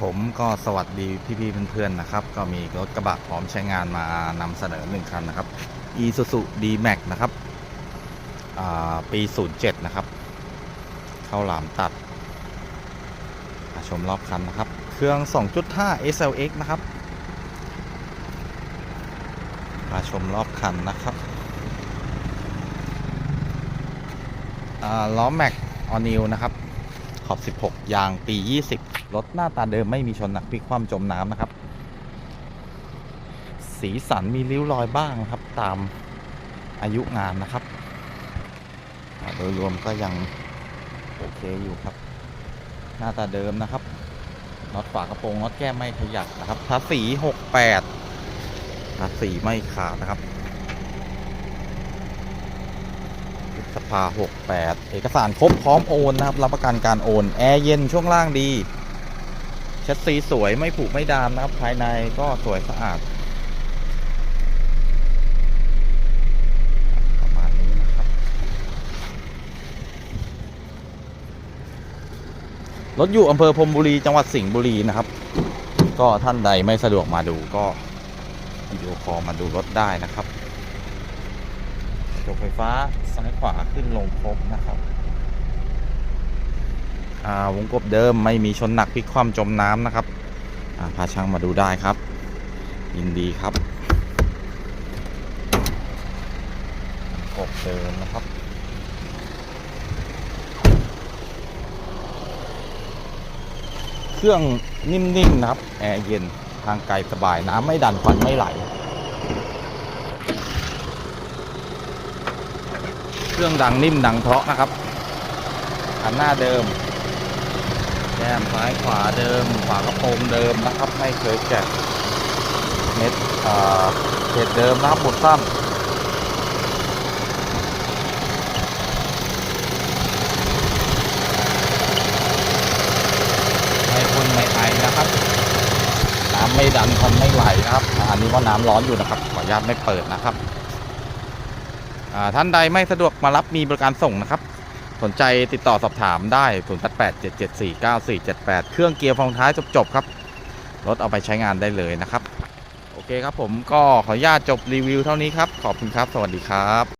ผมก็สวัสดีพี่ๆเพื่อนๆนะครับ ก็มีรถกระบะพร้อมใช้งานมานำเสนอหนึ่งคันนะครับ Isuzu D-Max นะครับปี 07 นะครับ เข้าหลามตัดชมรอบคันนะครับ เครื่อง 2.5 SLX นะครับมาชมรอบคันนะครับล้อแม็กออนิวนะครับ อบ 16 ยางปี 20 รถหน้าตาเดิมไม่มีชนหนักพลิกคว่ำจมน้ำนะครับ สีสันมีริ้วรอยบ้างครับตามอายุงานนะครับ โดยรวมก็ยังโอเคอยู่ครับ หน้าตาเดิมนะครับน็อตฝากระโปรงน็อตแก้มไม่ขยับนะครับภาษี68ภาษีไม่ขาดนะครับ สภา 68 เอกสารครบพร้อมโอนนะครับ รับประกันการโอน แอร์เย็นช่วงล่างดีเชัดซีสวยไม่ผุไม่ดามนะครับ ภายในก็สวยสะอาด ประมาณนี้นะครับ รถอยู่อำเภอพรมบุรีจังหวัดสิงห์บุรีนะครับ ก็ท่านใดไม่สะดวกมาดูก็วิดีโอคอลมาดูรถได้นะครับจกไฟฟ้า ซ้ายขวาขึ้นลงครบนะครับอ่าวงกบเดิมไม่มีชนหนักพลิกคว่ำจมน้ำนะครับอ่าพาช่างมาดูได้ครับ ยินดีครับกบเดิมนะครับเครื่องนิ่มๆนะครับ แอร์เย็น ทางไกลสบาย น้ำไม่ดันควันไม่ไหล เครื่องดังนิ่มดังเพราะนะครับคันหน้าเดิมแก้มซ้ายขวาเดิมฝากระโปรงเดิมนะครับ ไม่เคยแกะเม็ดเศษเดิมนะครับหมดสั้นไม่พ่นไม่ไอนะครับน้ำไม่ดันควันไม่ไหลนะครับ อันนี้ว่าน้ำร้อนอยู่นะครับ ขออนุญาตไม่เปิดนะครับ ท่านใดไม่สะดวกมารับมีบริการส่งนะครับ สนใจติดต่อสอบถามได้ 0887749478 เครื่องเกียร์ฟองท้ายจบๆครับ รถเอาไปใช้งานได้เลยนะครับ โอเคครับผมก็ขออนุญาตจบรีวิวเท่านี้ครับ ขอบคุณครับ สวัสดีครับ